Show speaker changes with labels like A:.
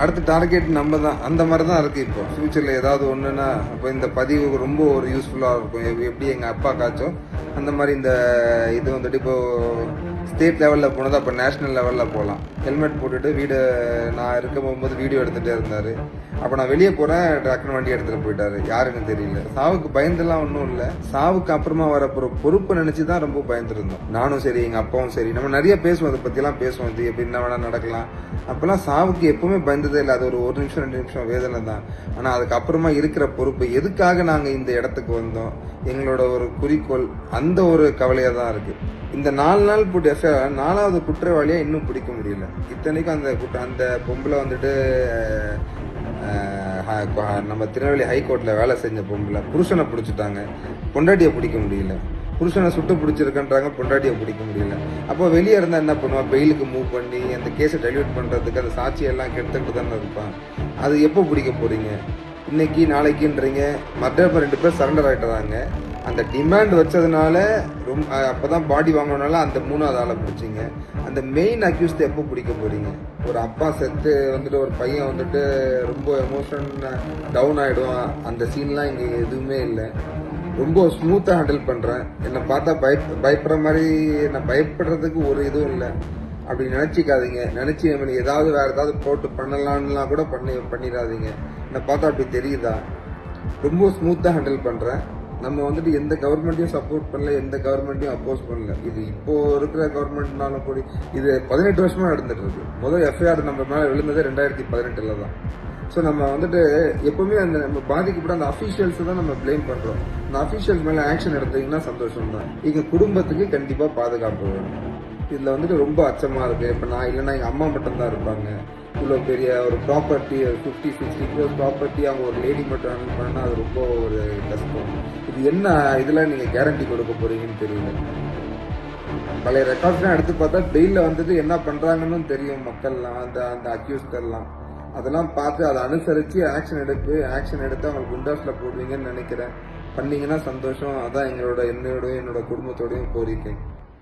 A: அடுத்த டார்கெட் நம்ம தான் அந்த மாதிரி தான் இருக்குது இப்போ ஃப்யூச்சரில் ஏதாவது ஒன்றுன்னா இப்போ இந்த பதிவு ரொம்ப ஒரு யூஸ்ஃபுல்லாக இருக்கும். எப்படி எங்கள் அப்பா காய்ச்சோ அந்த மாதிரி இந்த இது வந்துட்டு இப்போது ஸ்டேட் லெவலில் போனது அப்போ நேஷனல் லெவலில் போகலாம். ஹெல்மெட் போட்டுட்டு வீடு நான் இருக்க போகும்போது வீடியோ எடுத்துகிட்டே இருந்தார். அப்போ நான் வெளியே போகிறேன் டக்குனு வண்டி எடுத்துகிட்டு போயிட்டாரு. யாருன்னு தெரியல. சாவுக்கு பயந்துலாம் ஒன்றும் இல்லை. சாவுக்கு அப்புறமா வர பொறு- பொறுப்பை நினச்சி தான் ரொம்ப பயந்துருந்தோம். நானும் சரி எங்கள் அப்பாவும் சரி. நம்ம நிறைய பேசுவோம் அதை பற்றிலாம் பேசுவோம். இது எப்படி என்ன வேணால் நடக்கலாம். அப்போல்லாம் சாவுக்கு எப்போவுமே பயந்ததே இல்லை. அது ஒரு ஒரு நிமிஷம் ரெண்டு நிமிஷம் வேதனை தான். ஆனால் அதுக்கப்புறமா இருக்கிற பொறுப்பு எதுக்காக நாங்கள் இந்த இடத்துக்கு வந்தோம் எங்களோட ஒரு குறிக்கோள் அந்த ஒரு கவலையாக தான் இருக்குது இந்த நாலு நாள் போட்டு எஃப்ஐஆர் நாலாவது குற்றவாளியாக இன்னும் பிடிக்க முடியல. இத்தனைக்கும் அந்த குற்ற- அந்த பொம்பளை வந்துட்டு நம்ம திருநெல்வேலி ஹைகோர்ட்டில் வேலை செஞ்ச பொம்பளை புருஷனை பிடிச்சிட்டாங்க. பொண்டாட்டியை பிடிக்க முடியல. புருஷனை சுட்டு பிடிச்சிருக்கன்றாங்க பொண்டாட்டியை பிடிக்க முடியல. அப்போ வெளியே இருந்தால் என்ன பண்ணுவான் பெயிலுக்கு மூவ் பண்ணி அந்த கேஸை டெலிவர்ட் பண்ணுறதுக்கு அந்த சாட்சியெல்லாம் கெடுத்துட்டு தானே இருப்பான். அது எப்போ பிடிக்க போறீங்க? இன்னைக்கு நாளைக்குன்றீங்க. மற்ற ரெண்டு பேர் சரண்டர் ஆயிட்டுறாங்க அந்த டிமாண்ட் வச்சதுனால ரொம்ப அப்போ தான் பாடி வாங்கினால அந்த மூணாவது ஆளை பிடிச்சிங்க. அந்த மெயின் அக்யூஸ்ட் எப்போ பிடிக்க போகிறீங்க ஒரு அப்பா செத்து வந்துட்டு ஒரு பையன் வந்துட்டு ரொம்ப எமோஷன் டவுன் ஆகிடும் அந்த சீன்லாம் இங்கே எதுவுமே இல்லை. ரொம்ப ஸ்மூத்தாக ஹேண்டில் பண்ணுறேன் என்னை பார்த்தா பய பயப்படுற மாதிரி நான் பயப்படுறதுக்கு ஒரு இதுவும் இல்லை. அப்படி நினச்சிக்காதீங்க. நினச்சி நம்ம ஏதாவது வேறு ஏதாவது போட்டு பண்ணலான்லாம் கூட பண்ணி பண்ணிடாதீங்க. என்னை பார்த்தா அப்படி தெரியுதா? ரொம்ப ஸ்மூத்தாக ஹேண்டில் பண்ணுறேன் நம்ம வந்துட்டு எந்த கவர்மெண்ட்டையும் சப்போர்ட் பண்ணல எந்த கவர்மெண்ட்டையும் அப்போஸ் பண்ணல. இது இப்போ இருக்கிற கவர்மெண்ட்னாலும் கூட இது பதினெட்டு வருஷமா நடந்துட்டு இருக்கு. முதல் எஃப்ஐஆர் நம்ம மேலே விழுந்தது ரெண்டாயிரத்தி பதினெட்டுல தான். ஸோ நம்ம வந்துட்டு எப்பவுமே அந்த நம்ம பாதிக்கப்பட்ட அந்த அஃபீஷியல்ஸை தான் நம்ம பிளேம் பண்ணுறோம் அந்த அஃபீஷியல்ஸ் மேலே ஆக்ஷன் எடுத்தீங்கன்னா சந்தோஷம் தான் எங்கள் குடும்பத்துக்கு கண்டிப்பாக பாதுகாப்பு வேணும். இதில் வந்துட்டு ரொம்ப அச்சமாக இருக்குது இப்போ நான் இல்லைன்னா எங்கள் அம்மா மட்டும்தான் இருப்பாங்க. இவ்வளோ பெரிய ஒரு property fifty sixty crores property அவங்க ஒரு லேடி மட்டும் ஹேண்டில் பண்ணால் அது ரொம்ப ஒரு கஷ்டம். இது என்ன இதெல்லாம் நீங்கள் கேரண்டி கொடுக்க போகிறீங்கன்னு தெரியல. பழைய ரெக்கார்ட்ஸ்லாம் எடுத்து பார்த்தா டெய்லியில் வந்துட்டு என்ன பண்ணுறாங்கன்னு தெரியும் மக்கள்லாம் அந்த அந்த அக்யூஸ்டர்லாம் அதெல்லாம் பார்த்து அதை அனுசரித்து ஆக்ஷன் எடுப்பு ஆக்ஷன் எடுத்து அவங்க குண்டாஸில் போடுவீங்கன்னு நினைக்கிறேன். பண்ணீங்கன்னா சந்தோஷம். அதான் எங்களோட என்னோட என்னோட குடும்பத்தோடையும் கோரிக்கை.